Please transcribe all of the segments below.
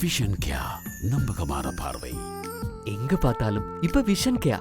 Vision கியா நம்பகமான பார்வை. எங்க பார்த்தாலும் இப்ப விஷன் கேயா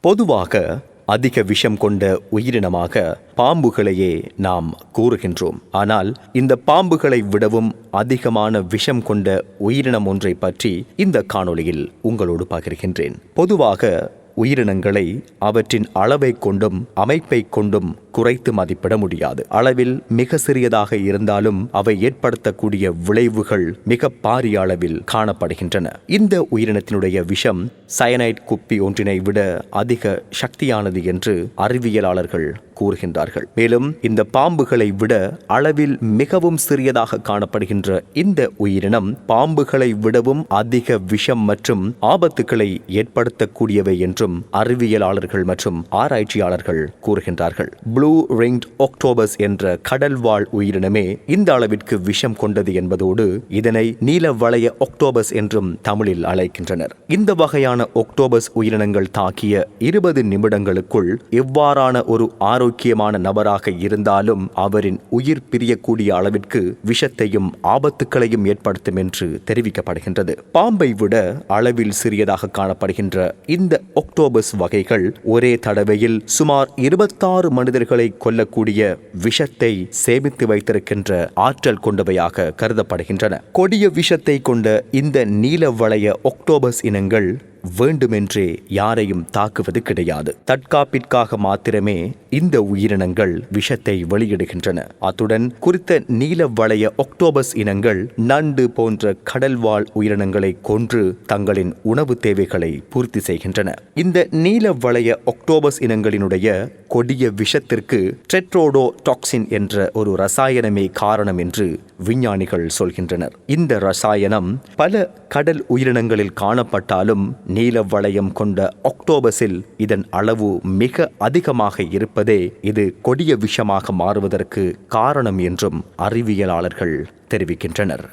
பொதுவாக அதிக விஷம் கொண்ட உயிரினமாக பாம்புகளையே நாம் கூறுகின்றோம். ஆனால் இந்த பாம்புகளை விடவும் அதிகமான விஷம் கொண்ட உயிரினம் ஒன்றை பற்றி இந்த காணொளியில் உங்களோடு பகிர்கின்றேன். பொதுவாக உயிரினங்களை அவற்றின் அளவை கொண்டும் அமைப்பை கொண்டும் குறைத்து மதிப்பிட முடியாது. அளவில் மிக சிறியதாக இருந்தாலும் அவை ஏற்படுத்தக்கூடிய விளைவுகள் மிக பாரிய அளவில் காணப்படுகின்றன. இந்த உயிரினத்தினுடைய விஷம் சயனைட் குப்பி ஒன்றினை விட அதிக சக்தியானது என்று அறிவியலாளர்கள் கூறுகின்றார்கள். மேலும் இந்த பாம்புகளை விட அளவில் மிகவும் சிறியதாக காணப்படுகின்ற இந்த உயிரினம் பாம்புகளை விடவும் அதிக விஷம் மற்றும் ஆபத்துக்களை ஏற்படுத்தக்கூடியவை என்றும் அறிவியலாளர்கள் மற்றும் ஆராய்ச்சியாளர்கள் கூறுகின்றார்கள். ப்ளூ ரிங்ட் ஒக்டோபஸ் என்ற கடல்வாழ் உயிரினமே இந்த அளவிற்கு விஷம் கொண்டது என்பதோடு இதனை நீல வளைய ஒக்டோபஸ் என்றும் தமிழில் அழைக்கின்றனர். இந்த வகையான ஒக்டோபஸ் உயிரினங்கள் தாக்கிய இருபது நிமிடங்களுக்குள் எவ்வாறான ஒரு ஆரோக்கியமான நபராக இருந்தாலும் அவரின் உயிர் பிரியக்கூடிய அளவிற்கு விஷத்தையும் ஆபத்துக்களையும் ஏற்படுத்தும் என்று தெரிவிக்கப்படுகின்றது. பாம்பை விட அளவில் சிறியதாக காணப்படுகின்ற இந்த ஒக்டோபஸ் வகைகள் ஒரே தடவையில் சுமார் இருபத்தாறு மனிதர்களை கொல்லக்கூடிய விஷத்தை சேமித்து வைத்திருக்கின்ற ஆற்றல் கொண்டவையாக கருதப்படுகின்றன. கொடிய விஷத்தை கொண்ட இந்த நீல வளைய ஒக்டோபஸ் இனங்கள் வேண்டுமென்றே யாரையும் தாக்குவது கிடையாது. தற்காப்பிற்காக மாத்திரமே இந்த உயிரினங்கள் விஷத்தை வெளியிடுகின்றன. அத்துடன் குறித்த நீல வளைய ஒக்டோபஸ் இனங்கள் நண்டு போன்ற கடல்வாழ் உயிரினங்களை கொன்று தங்களின் உணவு தேவைகளை பூர்த்தி செய்கின்றன. இந்த நீல வளைய ஒக்டோபஸ் இனங்களினுடைய கொடிய விஷத்திற்கு ட்ரெட்ரோடோ டாக்சின் என்ற ஒரு ரசாயனமே காரணம் என்று விஞ்ஞானிகள் சொல்கின்றனர். இந்த ரசாயனம் பல கடல் உயிரினங்களில் காணப்பட்டாலும் நீல வளையம் கொண்ட ஒக்டோபஸில் இதன் அளவு மிக அதிகமாக இருப்பதே இது கொடிய விஷமாக மாறுவதற்கு காரணம் என்றும் அறிவியலாளர்கள் தெரிவிக்கின்றனர்.